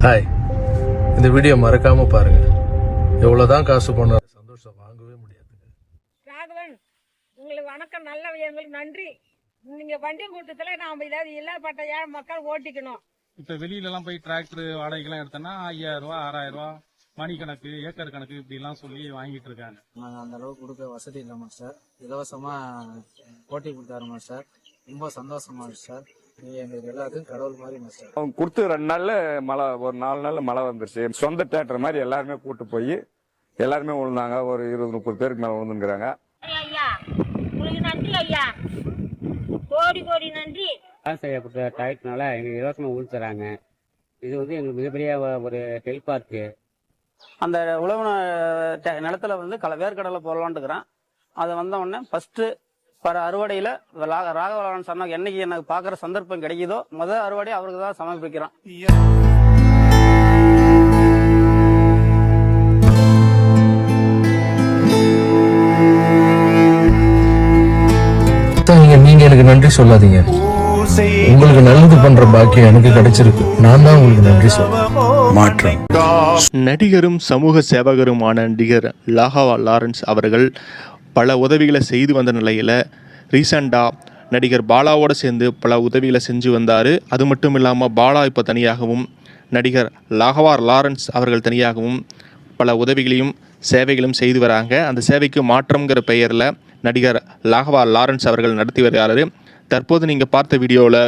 Hi இந்த video மறக்காம பாருங்க. எவ்வளவுதான் காசு பண்ணாலும் சந்தோஷம் வாங்கவே முடியாதுங்க. ராகவன் உங்களுக்கு வணக்கம் நல்ல எங்களுக்கு நன்றி. நீங்க வண்டி கூட்டத்துல நாம ஏதாவது இல்லாதப்பட்ட ஏழை மக்கள் ஓட்டிக்கணும். இப்ப வெளியில எல்லாம் போய் டிராக்டர் வாடகைக்கெல்லாம் எடுத்தோம்னா ஐயாயிரம் ரூபாய் ஆறாயிரம் ரூபாய் மணி கணக்கு ஏக்கர் கணக்கு இப்படி எல்லாம் சொல்லி வாங்கிட்டு இருக்காங்க. நாங்கள் அந்த அளவுக்கு கொடுக்க வசதி இல்லை மாஸ்டர் இலவசமாக போட்டி கொடுத்தாரு மாஸ்டர் ரொம்ப சந்தோஷமா இருக்கு சார் இது எங்களுக்கு எல்லாத்துக்கும் கடவுள் மாதிரி மாஸ்டர் அவங்க கொடுத்து ரெண்டு நாள்ல மழை ஒரு நாலு நாள்ல மழை வந்துருச்சு. சொந்த தேட்டர் மாதிரி எல்லாருமே கூட்டு போய் எல்லாருமே விழுந்தாங்க ஒரு இருபது முப்பது பேருக்கு மேல விழுந்துங்கிறாங்க ஐயா உங்களுக்கு நன்றி ஐயா. கோடி கோடி நன்றி. செய்யப்பட்ட டயட்னால எங்களுக்கு இலவசமாக ஊழி தராங்க இது வந்து எங்களுக்கு மிகப்பெரிய ஒரு ஹெல்ப்பாக இருக்கு அந்த உழவு நிலத்துல வந்து கல வேர்க்கடலை போடலான்ட்டு இருக்கிறேன் அது வந்த உடனே ஃபர்ஸ்ட் வர அறுவடையில ராகவலாளன் சொன்னாங்க என்னைக்கு எனக்கு பார்க்குற சந்தர்ப்பம் கிடைக்குதோ முதல் அறுவடை அவருக்கு தான் சமர்ப்பிக்கிறோம் நீங்க நீங்க எனக்கு நன்றி சொல்லாதீங்க. உங்களுக்கு நல்லது பண்ற பாக்கியம் எனக்கு கிடைச்சிருக்கு. நான் தான் உங்களுக்கு நன்றி சொல்றேன் மாற்றம். நடிகரும் சமூக சேவகருமான நடிகர் லாகவா லாரன்ஸ் அவர்கள் பல உதவிகளை செய்து வந்த நிலையில் ரீசண்டாக நடிகர் பாலாவோடு சேர்ந்து பல உதவிகளை செஞ்சு வந்தார். அது மட்டும் இல்லாமல் பாலா இப்போ தனியாகவும் நடிகர் லாகவார் லாரன்ஸ் அவர்கள் தனியாகவும் பல உதவிகளையும் சேவைகளும் செய்து வராங்க. அந்த சேவைக்கு மாற்றம்ங்கிற பெயரில் நடிகர் லாகவார் லாரன்ஸ் அவர்கள் நடத்தி வருகிறாரு தற்போது நீங்கள் பார்த்த வீடியோவில்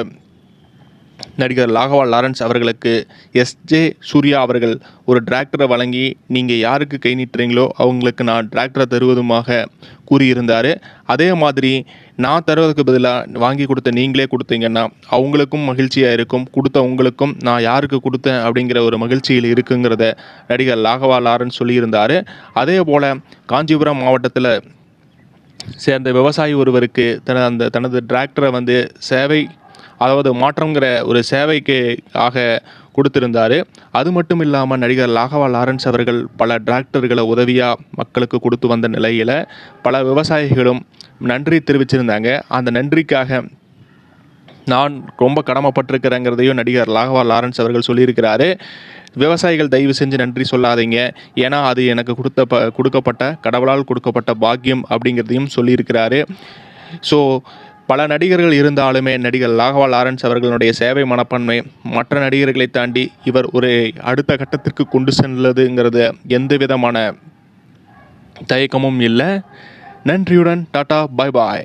நடிகர் லாகவா லாரன்ஸ் அவர்களுக்கு எஸ். ஜே. சூர்யா அவர்கள் ஒரு டிராக்டரை வழங்கி நீங்கள் யாருக்கு கை நீட்டுறீங்களோ அவங்களுக்கு நான் டிராக்டரை தருவதுமாக கூறியிருந்தார். அதே மாதிரி நான் தருவதற்கு பதிலாக வாங்கி கொடுத்த நீங்களே கொடுத்தீங்கன்னா அவங்களுக்கும் மகிழ்ச்சியாக இருக்கும். கொடுத்த உங்களுக்கும் நான் யாருக்கு கொடுத்தேன்? அப்படிங்கிற ஒரு மகிழ்ச்சியில் இருக்குங்கிறத நடிகர் லாகவா லாரன்ஸ் சொல்லியிருந்தார். அதே போல் காஞ்சிபுரம் மாவட்டத்தில் சேர்ந்த விவசாயி ஒருவருக்கு தன அந்த தனது டிராக்டரை வந்து சேவை அதாவது மாற்றங்கிற ஒரு சேவைக்கு ஆக கொடுத்திருந்தார். அது மட்டும் இல்லாமல் நடிகர் லாகவா லாரன்ஸ் அவர்கள் பல டிராக்டர்களை உதவியாக மக்களுக்கு கொடுத்து வந்த நிலையில் பல விவசாயிகளும் நன்றி தெரிவிச்சிருந்தாங்க. அந்த நன்றிக்காக நான் ரொம்ப கடமைப்பட்டிருக்கிறேங்கிறதையும் நடிகர் லாகவா லாரன்ஸ் அவர்கள் சொல்லியிருக்கிறாரு. விவசாயிகள் தயவு செஞ்சு நன்றி சொல்லாதீங்க. ஏன்னா அது எனக்கு கொடுத்த ப கொடுக்கப்பட்ட கடவுளால் கொடுக்கப்பட்ட பாக்கியம் அப்படிங்கிறதையும் சொல்லியிருக்கிறாரு. ஸோ பல நடிகர்கள் இருந்தாலுமே நடிகர் லாகவா லாரன்ஸ் அவர்களுடைய சேவை மனப்பான்மை மற்ற நடிகர்களை தாண்டி இவர் ஒரு அடுத்த கட்டத்திற்கு கொண்டு செல்லுதுங்கிறது எந்த விதமான தயக்கமும் இல்லை. நன்றியுடன் டாடா பாய் பாய்